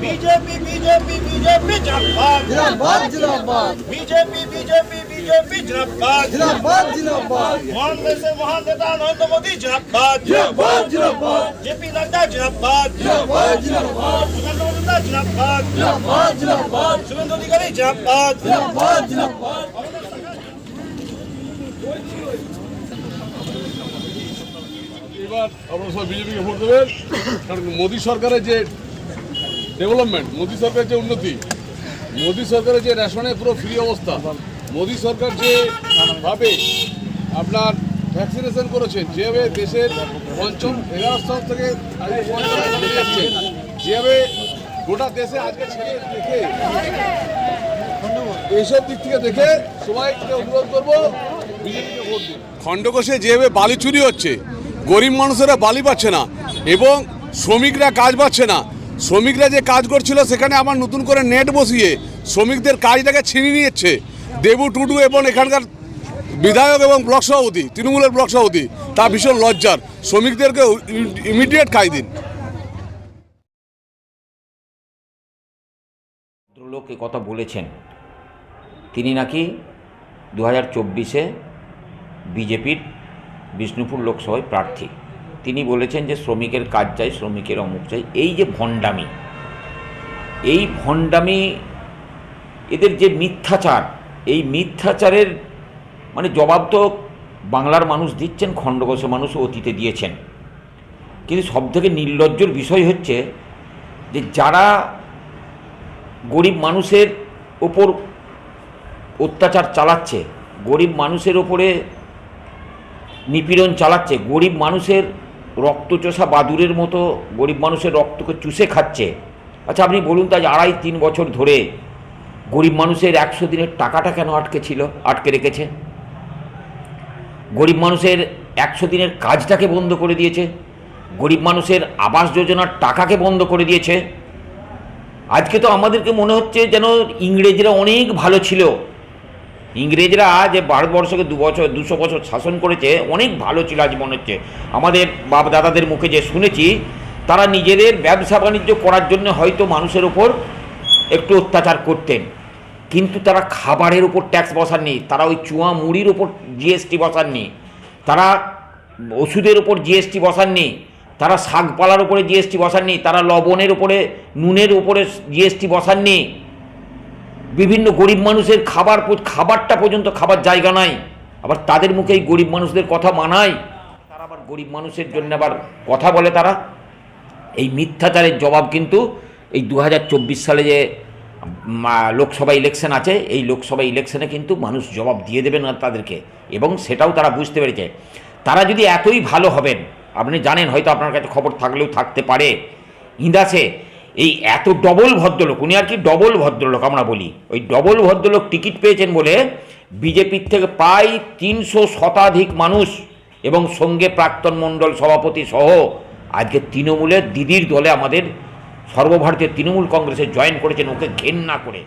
BJP BJP BJP জিন্দাবাদ জিন্দাবাদ জিন্দাবাদ বিজেপি বিজেপি বিজেপি জিন্দাবাদ জিন্দাবাদ জিন্দাবাদ কংগ্রেস মহান নেতা নরেন্দ্র মোদী জিন্দাবাদ জিন্দাবাদ জিন্দাবাদ জেপি নড্ডা জিন্দাবাদ জিন্দাবাদ জিন্দাবাদ সুরেন্দ্র নড্ডা জিন্দাবাদ জিন্দাবাদ জিন্দাবাদ সুরেন্দ্র অধিকারী জিন্দাবাদ আপনার আপনারা সবাই বিজেপিকে ভোট দেবেন। কারণ মোদী সরকারের যে ডেভেলপমেন্ট মোদী সরকারের যে উন্নতি, মোদী সরকারের যে রেশনের পুরো ফ্রি অবস্থা, মোদী সরকার যেভাবে আপনার ভ্যাকসিনেশন করেছে, যেভাবে দেশের পঞ্চম এগারো স্থান থেকে যেভাবে গোটা দেশে আজকে ছেড়ে দেখে এইসব দিক থেকে দেখে সবাই অনুরোধ করব, বিজেপিকে খণ্ডকোষে যেভাবে বালি চুরি হচ্ছে গরিব মানুষেরা বালি পাচ্ছে না এবং শ্রমিকরা কাজ পাচ্ছে না। শ্রমিকরা যে কাজ করছিল সেখানে আবার নতুন করে নেট বসিয়ে শ্রমিকদের কাজটাকে ছিনিয়ে নিয়েছে। দেবু, টুডু এবং এখানকার বিধায়ক এবং ব্লক সভাপতি, তৃণমূলের ব্লক সভাপতি, তা ভীষণ লজ্জার। শ্রমিকদেরকে ইমিডিয়েট খাই দিন। ভদ্রলোক কথা বলেছেন। তিনি নাকি দু হাজার চব্বিশে বিজেপির বিষ্ণুপুর লোকসভায় প্রার্থী। তিনি বলেছেন যে শ্রমিকের কাজ চাই, শ্রমিকের অমুক চাই। এই যে ভণ্ডামি, এই ভণ্ডামি, এদের যে মিথ্যাচার, এই মিথ্যাচারের মানে জবাব তো বাংলার মানুষ দিচ্ছেন খণ্ডঘোষে মানুষ অতীতে দিয়েছেন। কিন্তু সবথেকে নির্লজ্জর বিষয় হচ্ছে যে যারা গরিব মানুষের ওপর অত্যাচার চালাচ্ছে, গরিব মানুষের ওপরে নিপীড়ন চালাচ্ছে, গরিব মানুষের রক্তচোষা বাদুরের মতো গরিব মানুষের রক্তকে চুষে খাচ্ছে। আচ্ছা আপনি বলুন তো, আজ আড়াই তিন বছর ধরে গরিব মানুষের একশো দিনের টাকাটা কেন আটকে ছিল, আটকে রেখেছে? গরিব মানুষের একশো দিনের কাজটাকে বন্ধ করে দিয়েছে। গরিব মানুষের আবাস যোজনার টাকাকে বন্ধ করে দিয়েছে। আজকে তো আমাদেরকে মনে হচ্ছে যেন ইংরেজরা অনেক ভালো ছিল। ইংরেজরা যে ভারতবর্ষকে দু বছর, দুশো বছর শাসন করেছে, অনেক ভালো ছিল আজ মনে হচ্ছে। আমাদের বাপ দাদাদের মুখে যে শুনেছি, তারা নিজেদের ব্যবসা বাণিজ্য করার জন্য হয়তো মানুষের ওপর একটু অত্যাচার করতেন। কিন্তু তারা খাবারের উপর ট্যাক্স বসাননি, তারা ওই চুয়া মুড়ির ওপর জিএসটি বসাননি, তারা ওষুধের ওপর জিএসটি বসাননি, তারা শাকপালার উপরে জিএসটি বসাননি, তারা লবণের উপরে, নুনের উপরে জিএসটি বসাননি। বিভিন্ন গরিব মানুষের খাবার খাবারটা পর্যন্ত খাবার জায়গা নাই। আবার তাদের মুখে এই গরিব মানুষদের কথা মানায়। তারা আবার গরিব মানুষের জন্য আবার কথা বলে তারা। এই মিথ্যাচারের জবাব কিন্তু এই দু হাজার চব্বিশ সালে যে লোকসভা ইলেকশন আছে, এই লোকসভা ইলেকশনে কিন্তু মানুষ জবাব দিয়ে দেবে না তাদেরকে। এবং সেটাও তারা বুঝতে পেরেছে। তারা যদি এতই ভালো হবেন, আপনি জানেন হয়তো আপনার কাছে খবর থাকলেও থাকতে পারে। ইন্দাসে এই এত ডবল ভদ্রলোক, উনি আর কি ডবল ভদ্রলোক আমরা বলি। ওই ডবল ভদ্রলোক টিকিট পেয়েছেন বলে বিজেপির থেকে প্রায় তিনশো শতাধিক মানুষ এবং সঙ্গে প্রাক্তন মণ্ডল সভাপতি সহ আজকে তৃণমূলের দিদির দলে আমাদের সর্বভারতীয় তৃণমূল কংগ্রেসে জয়েন করেছেন, ওকে ঘেন্না করে।